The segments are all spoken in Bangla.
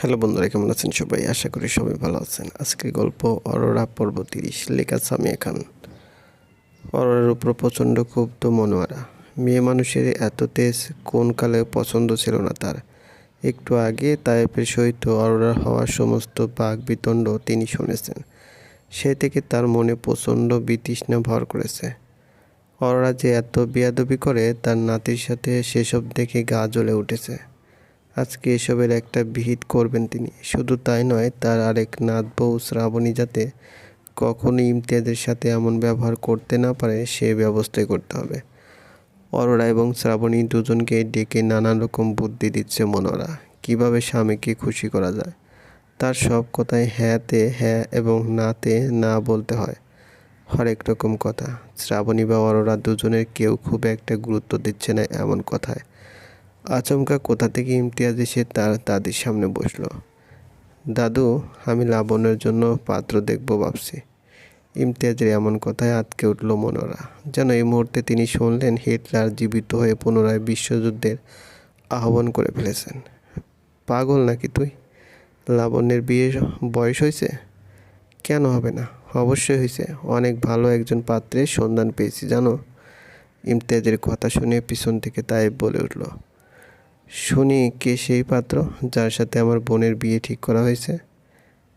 হ্যালো বন্ধুরা, কেমন আছেন সবাই? আশা করি সবাই ভালো আছেন। আজকের গল্প অরোরা পর্ব তিরিশ লেখা সামিয়া খান। অরোরার উপর প্রচণ্ড ক্ষুব্ধ মনোয়ারা। মেয়ে মানুষের এত তেজ, কোন কালে পছন্দ ছিল না তার। একটু আগে তায়েফের সহিত অরোরার হওয়ার সমস্ত বাঘ বিতণ্ড তিনি শুনেছেন। সে থেকে তার মনে প্রচণ্ড বিতৃষ্ণা ভর করেছে। অরোরা যে এত বিয়াদবি করে, তার নাতির সাথে সেসব দেখে গা জ্বলে উঠেছে। আজকে এসবের একটা বিহিত করবেন তিনি। শুধু তাই নয়, তার আরেক নাত বউ শ্রাবণী যাতে কখনো ইমতিয়াজের সাথে এমন ব্যবহার করতে না পারে, সে ব্যবস্থাই করতে হবে। অরোরা এবং শ্রাবণী দুজনকে ডেকে নানা রকম বুদ্ধি দিচ্ছে মনোরা। কীভাবে স্বামীকে খুশি করা যায়? তার সব কথায় হ্যাঁতে হ্যাঁ এবং নাতে না বলতে হয়। হরেক রকম কথা। শ্রাবণী বা অরোরা দুজনের কেউ খুব একটা গুরুত্ব দিচ্ছে না এমন কথায়। আচমকা কোথা থেকে ইমতিয়াজ এসে তার দাদির সামনে বসল। দাদু, আমি লাবণের জন্য পাত্র দেখব ভাবছি। ইমতিয়াজের এমন কথায় আটকে উঠল মনোরা যেন এই মুহূর্তে তিনি শুনলেন হিটলার জীবিত হয়ে পুনরায় বিশ্বযুদ্ধের আহ্বান করে ফেলেছেন। পাগল নাকি তুই? লাবণ্যের বিয়ে বয়স হয়েছে? কেন হবে না, অবশ্যই হয়েছে। অনেক ভালো একজন পাত্রের সন্ধান পেয়েছি, জানো? ইমতিয়াজের কথা শুনে পিছন থেকে তাই বলে উঠল। শুনি কে সেই পাত্র যার সাথে আমার বোনের বিয়ে ঠিক করা হয়েছে?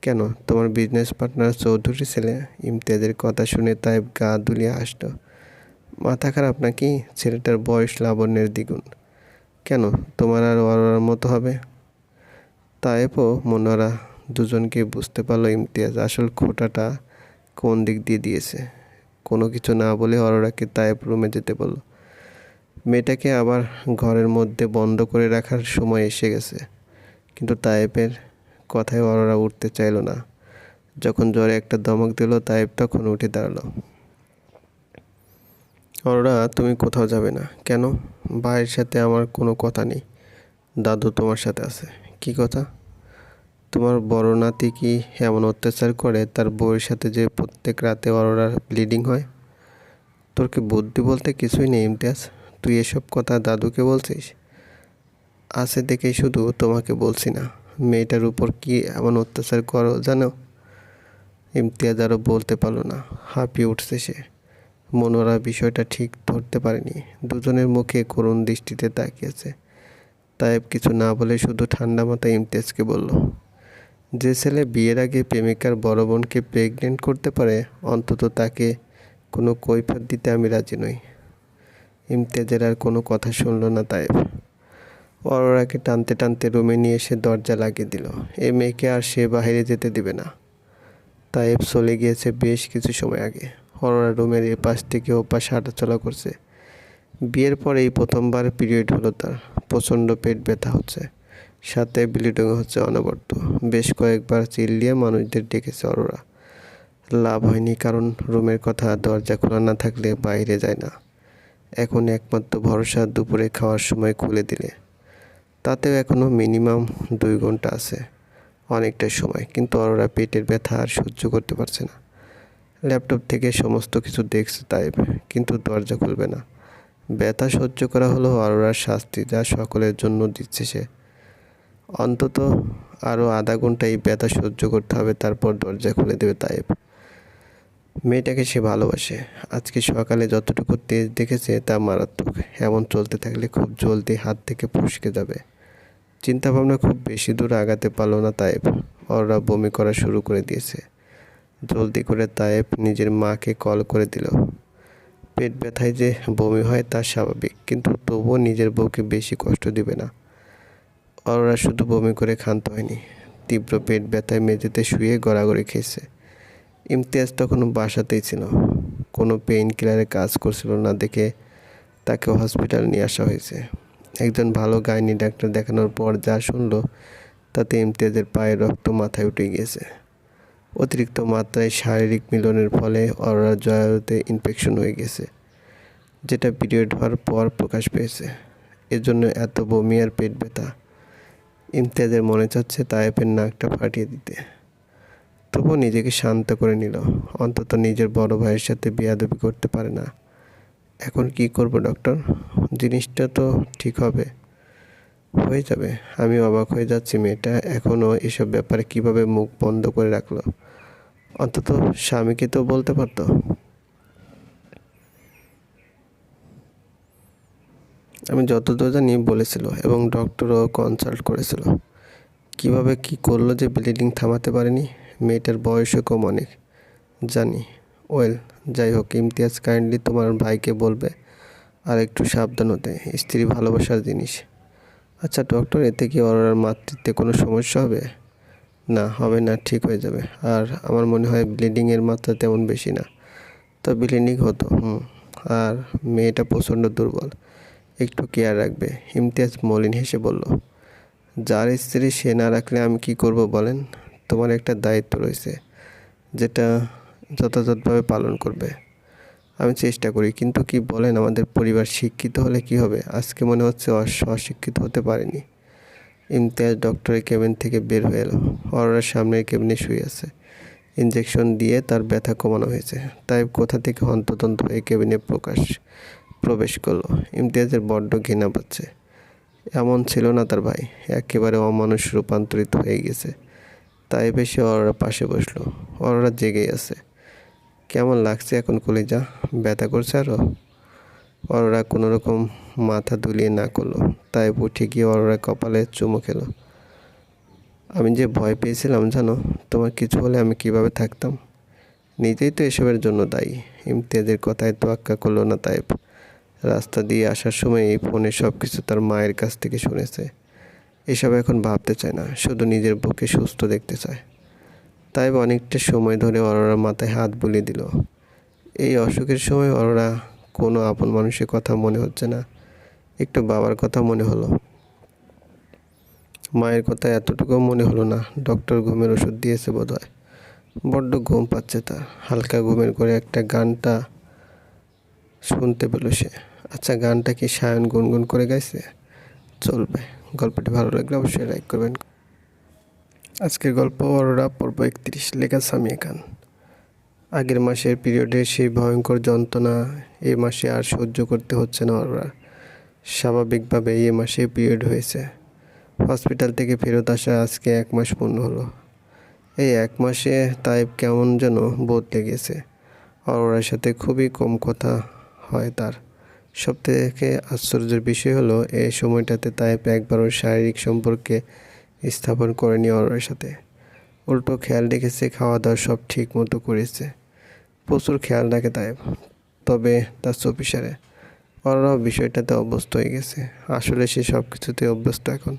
কেন? তোমার বিজনেস পার্টনার চৌধুরী ছেলে। ইমতিয়াজের কথা শুনে তাই গা দুলিয়ে হাসত মাথা খারাপ নাকি? ছেলেটার বয়স লাবণ্যের দ্বিগুণ। কেন? তোমার আর অরার মতো হবে? তাইপও মনোরা দুজনকে বুঝতে পারল ইমতিয়াজ আসল খোটাটা কোন দিক দিয়ে দিয়েছে। কোনো কিছু না বলে অরোরাকে তাইপ রুমে যেতে বলল। মেয়েটাকে আবার ঘরের মধ্যে বন্ধ করে রাখার সময় এসে গেছে। কিন্তু তায়েবের কথায় অরোরা উঠতে চাইল না। যখন জ্বরে একটা দমক দিল তায়েব তখন উঠে দাঁড়াল। অরোরা, তুমি কোথাও যাবে না। কেন? ভাইয়ের সাথে আমার কোনো কথা নেই। দাদু তোমার সাথে আছে। কি কথা? তোমার বড় নাতি কি এমন অত্যাচার করে তার বউয়ের সাথে যে প্রত্যেক রাতে অরোরার ব্লিডিং হয়? তোর কি বুদ্ধি বলতে কিছুই নেই, ইমতিয়াজ? তুই এসব কথা দাদুকে বলছিস? আছে দেখেই শুধু তোমাকে বলছি না। মেয়েটার উপর কি এমন অত্যাচার করো জানো? ইমতিয়াজ আরও বলতে পারল না। হাঁপিয়ে উঠছে সে। মনোরা বিষয়টা ঠিক ধরতে পারেনি। দুজনের মুখে করুণ দৃষ্টিতে তাকিয়েছে। তাইব কিছু না বলে শুধু ঠান্ডা মাথায় ইমতিয়াজকে বলল, যে ছেলে বিয়ের আগে প্রেমিকার বড় বোনকে প্রেগনেন্ট করতে পারে, অন্তত তাকে কোনো কৈফত দিতে আমি রাজি নই। ইমতিয়াজের আর কোনো কথা শুনল না তাইব। অরোরাকে টানতে টানতে রুমে নিয়ে এসে দরজা লাগিয়ে দিল। এ মেয়েকে আর সে বাইরে যেতে দিবে না। তাইব চলে গিয়েছে বেশ কিছু সময় আগে। অরোরা রুমের এ পাশ থেকে ও পাশ হাঁটাচলা করছে। বিয়ের পরে এই প্রথমবার পিরিয়ড হলো তার। প্রচণ্ড পেট ব্যথা হচ্ছে। সাথে ব্লিডিং হচ্ছে অনবরত বেশ কয়েকবার চিল্লিয়ে মানুষদের ডেকেছে অরোরা। লাভ হয়নি কারণ রুমের কথা দরজা খোলা না থাকলে বাইরে যায় না। এখন একমাত্র ভরসা দুপুরে খাওয়ার সময় খুলে দিলে। তাতেও এখনও মিনিমাম দুই ঘণ্টা আছে, অনেকটা সময়। কিন্তু অরোরা পেটের ব্যথা আর সহ্য করতে পারছে না। ল্যাপটপ থেকে সমস্ত কিছু দেখছে তাই কিন্তু দরজা খুলবে না। ব্যথা সহ্য করা হলো অরোরার শাস্তি, যা সকলের জন্য দিচ্ছে সে। অন্তত আরও আধা ঘণ্টা এই ব্যথা সহ্য করতে হবে, তারপর দরজা খুলে দেবে তাইব মেয়েটাকে সে ভালোবাসে। আজকে সকালে যতটুকু তেজ দেখেছে তা মারাত্মক। এমন চলতে থাকলে খুব জলদি হাত থেকে ফসকে যাবে। চিন্তাভাবনা খুব বেশি দূর আগাতে পারল না তায়েব। ওরা বমি করা শুরু করে দিয়েছে। জলদি করে তায়েব নিজের মাকে কল করে দিল। পেট ব্যথায় যে বমি হয় তা স্বাভাবিক, কিন্তু তবুও নিজের বউকে বেশি কষ্ট দিবে না। অররা শুধু বমি করে ক্ষান্ত হয়নি। তীব্র পেট ব্যথায় মেঝেতে শুয়ে গড়াগড়ি খেয়েছে। ইমতিয়াজ তখন বাসাতেই ছিল। কোনো পেইন কিলারে কাজ করছিল না দেখে তাকে হসপিটাল নিয়ে আসা হয়েছে। একজন ভালো গাইনি ডাক্তার দেখানোর পর যা শুনলো, তাতে ইমতিয়াজের পায়ে রক্ত মাথায় উঠে গিয়েছে। অতিরিক্ত মাত্রায় শারীরিক মিলনের ফলে অরোরা জয়াতে ইনফেকশন হয়ে গেছে, যেটা পিরিয়ড হওয়ার পর প্রকাশ পেয়েছে। এজন্য এত বমি আর পেট ব্যথা। ইমতিয়াজের মনে চাচ্ছে তায়েফের নাকটা ফাটিয়ে দিতে। তবুও নিজেকে শান্ত করে নিল। অন্তত নিজের বড় ভাইয়ের সাথে বিয়াদবি করতে পারে না। এখন কি করব, ডক্টর? জিনিসটা তো ঠিক হবে। হয়ে যাবে। আমি অবাক হয়ে যাচ্ছি, মেয়েটা এখনও এসব ব্যাপারে কীভাবে মুখ বন্ধ করে রাখল? অন্তত স্বামীকে তো বলতে পারতো। আমি যতদূর জানি বলেছিল এবং ডক্টরও কনসাল্ট করেছিল। কীভাবে কি করল যে ব্লিডিং থামাতে পারেনি? মেয়েটার বয়সও কম অনেক। জানি। ওয়েল যাই হোক ইমতিয়াজ কাইন্ডলি তোমার ভাইকে বলবে আর একটু সাবধান হতে স্ত্রী ভালোবাসার জিনিস। আচ্ছা ডক্টর, এতে কি অরোরার মাতৃত্বে কোনো সমস্যা হবে? না হবে না, ঠিক হয়ে যাবে। আর আমার মনে হয় ব্লিডিংয়ের মাত্রা তেমন বেশি না। তো ব্লিডিং হতো, হুম। আর মেয়েটা প্রচণ্ড দুর্বল। একটু কেয়ার রাখবে, ইমতিয়াজ মলিন হেসে বলল। যার স্ত্রী সে না রাখলে আমি কি করব বলেন? তোমার একটা দায়িত্ব রয়েছে, যেটা যথাযথভাবে পালন করবে। আমি চেষ্টা করি, কিন্তু কি বলেন, আমাদের পরিবার শিক্ষিত হলে কি হবে? আজকে মনে হচ্ছে অশিক্ষিত হতে পারেনি। ইমতিয়াজ ডক্টরের কেবিন থেকে বের হয়ে এলো। অরোরার সামনের কেবিনে শুয়ে আছে। ইঞ্জেকশন দিয়ে তার ব্যথা কমানো হয়েছে। তাই কোথা থেকে হন্তদন্ত হয়ে কেবিনে প্রকাশ, প্রবেশ করল। ইমতিয়াজের বড্ড ঘৃণা পাচ্ছে। এমন ছিল না তার ভাই। একেবারে অমানুষ রূপান্তরিত হয়ে গেছে। তাই বেশি অরোরা পাশে বসল। অরোরা জেগেই আছে। কেমন লাগছে এখন কলিজা? ব্যথা করছে আরও অরোরা কোনো রকম মাথা দুলিয়ে না করল। তাই উঠে গিয়ে অরোরা কপালে চুমু খেলো। আমি যে ভয় পেয়েছিলাম, জানো? তোমার কিছু হলে আমি কীভাবে থাকতাম? নিজেই তো এসবের জন্য দায়ী। ইমতিয়াজের কথায় তোয়াক্কা করল না তাইব। রাস্তা দিয়ে আসার সময় এই ফোনে সব কিছু তার মায়ের কাছ থেকে শুনেছে। এসব এখন ভাবতে চায় না, শুধু নিজের বুকে সুস্থ দেখতে চায়। তাই অনেকটা সময় ধরে অরোরা মাথায় হাত বুলিয়ে দিল। এই অসুখের সময় অরোরা কোনো আপন মানুষের কথা মনে হচ্ছে না, একটু বাবার কথা মনে হলো। মায়ের কথা এতটুকু মনে হলো না, ডক্টর ঘুমের ওষুধ দিয়েছে বোধ হয় বড্ড ঘুম পাচ্ছে তার, হালকা ঘুমের করে একটা গানটা শুনতে পেল সে। আচ্ছা গানটা কি সায়ন গুনগুন করে গাইছে? চলবে। গল্পটি ভালো লাগলে অবশ্যই লাইক করবেন। আজকের গল্প অরোরা, পর্ব একত্রিশ লেখা সামিয়া খান। আগের মাসের পিরিয়ডে সেই ভয়ঙ্কর যন্ত্রণা এ মাসে আর সহ্য করতে হচ্ছে না অরোরা। স্বাভাবিকভাবে এ মাসে পিরিয়ড হয়েছে। হসপিটাল থেকে ফেরত আসা আজকে এক মাস পূর্ণ হলো। এই এক মাসে তাই কেমন যেন বদলে গেছে। অরোরার সাথে খুবই কম কথা হয় তার। সব থেকে আশ্চর্যের বিষয় হলো এই সময়টাতে তাইপ একবারও শারীরিক সম্পর্কে স্থাপন করেনি অরোরার সাথে। উল্টো খেয়াল রেখেছে খাওয়া দাওয়া সব ঠিক মতো করেছে। প্রচুর খেয়াল রাখে তাইব তবে তার চপিসারে অরোরাও বিষয়টাতে অভ্যস্ত হয়ে গেছে। আসলে সে সব কিছুতে অভ্যস্ত এখন।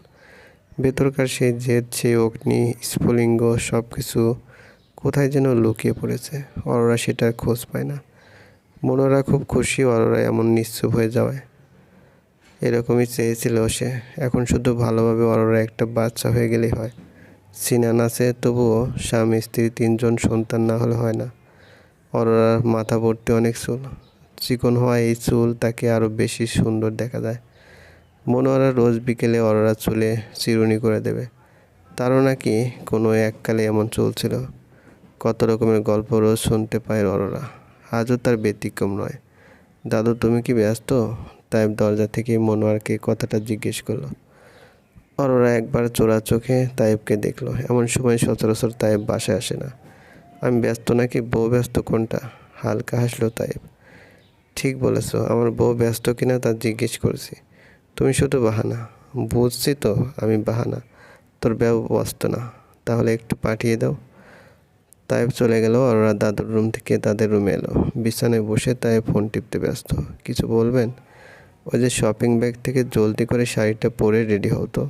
ভেতরকার সেই জেদ সেই অগ্নি, স্ফুলিঙ্গ সব কিছু কোথায় যেন লুকিয়ে পড়েছে। অরোরা সেটার খোঁজ পায় না। মনোরা খুব খুশি অরোরা এমন নিশ্চুপ হয়ে যাওয়ায় এরকমই চেয়েছিল সে। এখন শুধু ভালোভাবে অরোরা একটা বাচ্চা হয়ে গেলেই হয়। সিনান আছে, তবুও স্বামী, স্ত্রী, তিনজন সন্তান না হলে হয় না। অরোরার মাথা ভর্তি অনেক চুল। চিকন হওয়া এই চুল তাকে আরও বেশি সুন্দর দেখা যায়। মনোয়ারা রোজ বিকেলে অরোরা চুলে চিরুনি করে দেবে। তারও নাকি কোনো এককালে এমন চলছিল কত রকমের গল্প রোজ শুনতে পায় অরোরা আজও তার ব্যতিক্রম নয়। দাদু, তুমি কি ব্যস্ত? তাই দরজা থেকে মনোয়ারকে কথাটা জিজ্ঞেস করল। অরোরা একবার চোরা চোখে তাইবকে দেখল। এমন সময় সচরাচর তাইব বাসায় আসে না। আমি ব্যস্ত নাকি? বউ ব্যস্ত কোনটা? হালকা হাসলো তাইব ঠিক বলেছ, আমার বউ ব্যস্ত কিনা তা জিজ্ঞেস করেছি। তুমি শুধু বাহানা। বুঝছি তো, আমি বাহানা। তোর ব্যস্ত না। তাহলে একটু পাঠিয়ে দাও। তাই চলে গেল আর ওরা দাদুর রুম থেকে তাদের রুমে এলো। বিছানায় বসে তাই ফোন টিপতে ব্যস্ত। কিছু বলবেন? ওই যে শপিং ব্যাগ থেকে জলদি করে শাড়িটা পরে রেডি হতো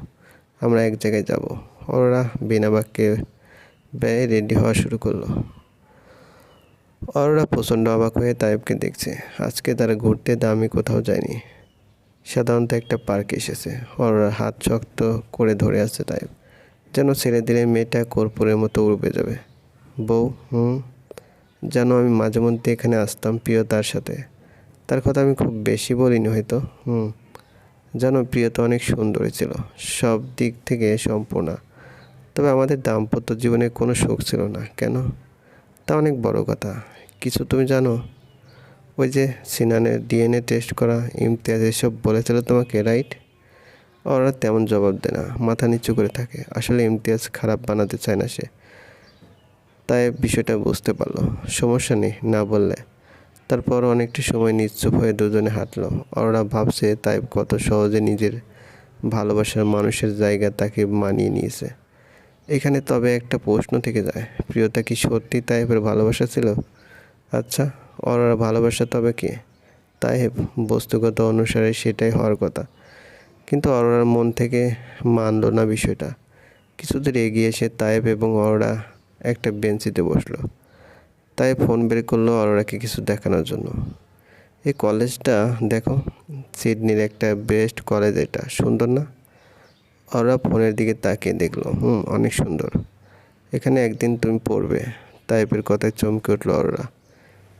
আমরা এক জায়গায় যাব। ওরা বিনা বাক্যে ব্যয় রেডি হওয়া শুরু করল। অরোরা প্রচণ্ড অবাক হয়ে তাইবকে দেখছে। আজকে তারা ঘুরতে দামি কোথাও যায়নি। সাধারণত একটা পার্কে এসেছে। অরোরা হাত শক্ত করে ধরে আছে তাইব। যেন ছেড়ে দিলে মেয়েটা কর্পূরের মতো উড়বে যাবে। বউ, হুম? যেন আমি মাঝে মধ্যে এখানে আসতাম প্রিয়তার সাথে। তার কথা আমি খুব বেশি বলিনি হয়তো, হুম? জানো প্রিয়তা অনেক সুন্দরী ছিল, সব দিক থেকে সম্পূর্ণ। তবে আমাদের দাম্পত্য জীবনে কোনো শোক ছিল না, কেন? তা অনেক বড় কথা। কিছু তুমি জানো? ওই যে সিনানের ডিএনএ টেস্ট করা, ইমতিয়াজ এসব বলেছিল তোমাকে, রাইট? ওরা তেমন জবাব দেয় না, মাথা নিচু করে থাকে। আসলে ইমতিয়াজ খারাপ বানাতে চায় না সে। তাই বিষয়টা বুঝতে পারল। সমস্যা নেই, না বললে। তারপর অনেকটা সময় নিশ্চুপ হয়ে দুজনে হাঁটলো। ওরা ভাবছে তাই কত সহজে নিজের ভালোবাসার মানুষের জায়গা তাকে মানিয়ে নিয়েছে। এখানে তবে একটা প্রশ্ন থেকে যায়, প্রিয়তা কি সত্যি তাইপের ভালোবাসা ছিল? আচ্ছা ওরা ভালোবাসা তবে কি? তাই বস্তুগত অনুসারে সেটাই হওয়ার কথা। কিন্তু অরোরার মন থেকে মানলো না বিষয়টা। কিছুদূর এগিয়ে এসে তায়েব এবং অরোরা একটা বেঞ্চিতে বসল। তাই ফোন বের করল অরোরাকে কিছু দেখানোর জন্য। এই কলেজটা দেখো, সিডনির একটা বেস্ট কলেজ এটা। সুন্দর না? ওরা ফোনের দিকে তাকিয়ে দেখল, হুম, অনেক সুন্দর। এখানে একদিন তুমি পড়বে, টাইপের কথায় চমকে উঠল ওরা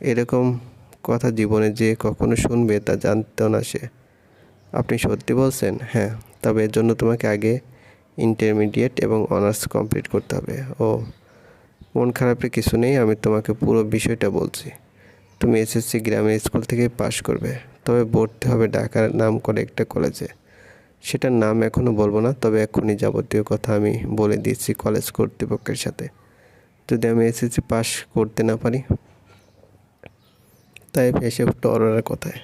এরকম কথা জীবনে যে কখনো শুনবে তা জানতো না সে। আপনি সত্যি বলছেন? হ্যাঁ তবে এর জন্য তোমাকে আগে ইন্টারমিডিয়েট এবং অনার্স কমপ্লিট করতে হবে। ও মন খারাপের কিছু নেই, আমি তোমাকে পুরো বিষয়টা বলছি। তুমি এসএসসি গ্রামের স্কুল থেকে পাশ করবে। তবে ভর্তি হবে ঢাকার নাম করে একটা কলেজে। সেটার নাম এখনও বলব না, তবে এখনই যাবতীয় কথা আমি বলে দিচ্ছি কলেজ কর্তৃপক্ষের সাথে। যদি আমি এসএসসি পাস করতে না পারি, তাই এসে টরার কথায়?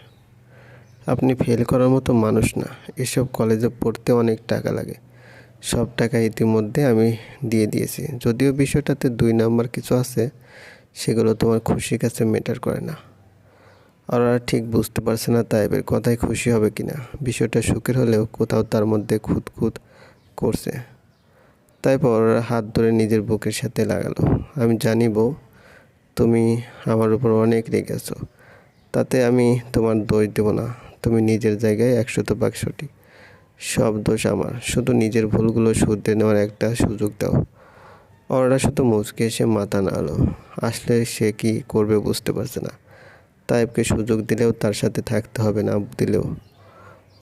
আপনি ফেল করার মতো মানুষ না। এসব কলেজে পড়তে অনেক টাকা লাগে। সব টাকা ইতিমধ্যে আমি দিয়ে দিয়েছি। যদিও বিষয়টাতে দুই নাম্বার কিছু আছে, সেগুলো তোমার খুশির কাছে ম্যাটার করে না। ওরা ঠিক বুঝতে পারছে না তাইবের কথায় খুশি হবে কি না বিষয়টা সুখের হলেও কোথাও তার মধ্যে খুঁত খুঁত করছে। তাই ওরা হাত ধরে নিজের বুকের সাথে লাগালো। আমি জানি বউ, তুমি আমার উপর অনেক রেগেছো তাতে আমি তোমার দোষ দেব না। তুমি নিজের জায়গায় একশত ভাগ সঠিক সব দোষ আমার। শুধু নিজের ভুলগুলো শুধরে নেওয়ার একটা সুযোগ দাও। ওরা শুধু মুচকে এসে মাথা নাড়লো। আসলে সে কি করবে বুঝতে পারছে না। তাইবকে সুযোগ দিলেও তার সাথে থাকতে হবে না দিলেও।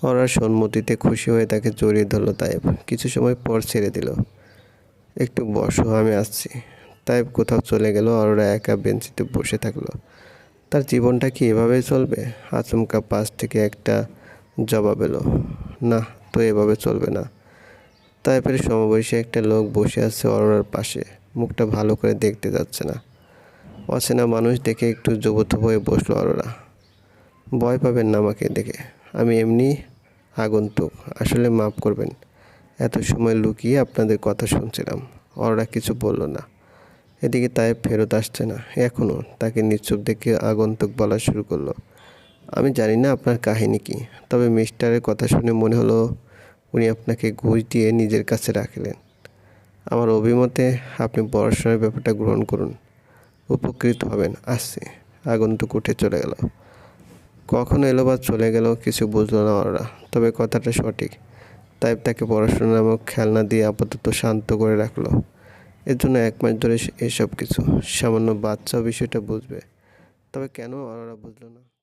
ওরা সম্মতিতে খুশি হয়ে তাকে জড়িয়ে ধরলো তাইব। কিছু সময় পর ছেড়ে দিল। একটু বসো, আমি আসছি। তাইব কোথাও চলে গেল আর ওরা একা বেঞ্চিতে বসে থাকল। তার জীবনটা কি এভাবেই চলবে? আচমকা পাশ থেকে একটা জবাব এলো। না তো এভাবে চলবে না। তাইপের সমবয়সী একটা লোক বসে আছে অরোরার পাশে। মুখটা ভালো করে দেখতে যাচ্ছে না। অচেনা মানুষ দেখে একটু যুবত হয়ে বসল অরোরা। ভয় পাবেন না আমাকে দেখে। আমি এমনি আগন্তুক। আসলে মাফ করবেন। এত সময় লুকিয়ে আপনাদের কথা শুনছিলাম। অরোরা কিছু বলল না। এদিকে তাই ফেরত আসছে না। এখনও তাকে নিশ্চুপ দেখে আগন্তুক বলা শুরু করল। আমি জানি না আপনার কাহিনী কি, তবে মিস্টারের কথা শুনে মনে হলো উনি আপনাকে ঘুষ দিয়ে নিজের কাছে রাখলেন। আমার অভিমতে আপনি পড়াশোনার ব্যাপারটা গ্রহণ করুন। উপকৃত হবেন, আসছে। আগন্তুক উঠে চলে গেল। কখনো এলো বা চলে গেল কিছু বুঝলো না ওরা, তবে কথাটা সঠিক। তাই তাকে পড়াশোনা নামক খেলনা দিয়ে আপাতত শান্ত করে রাখল। এর জন্য এক মাস ধরে এসব কিছু, সামান্য বাচ্চা বিষয়টা বুঝবে। তবে কেন ওরা বুঝলো না?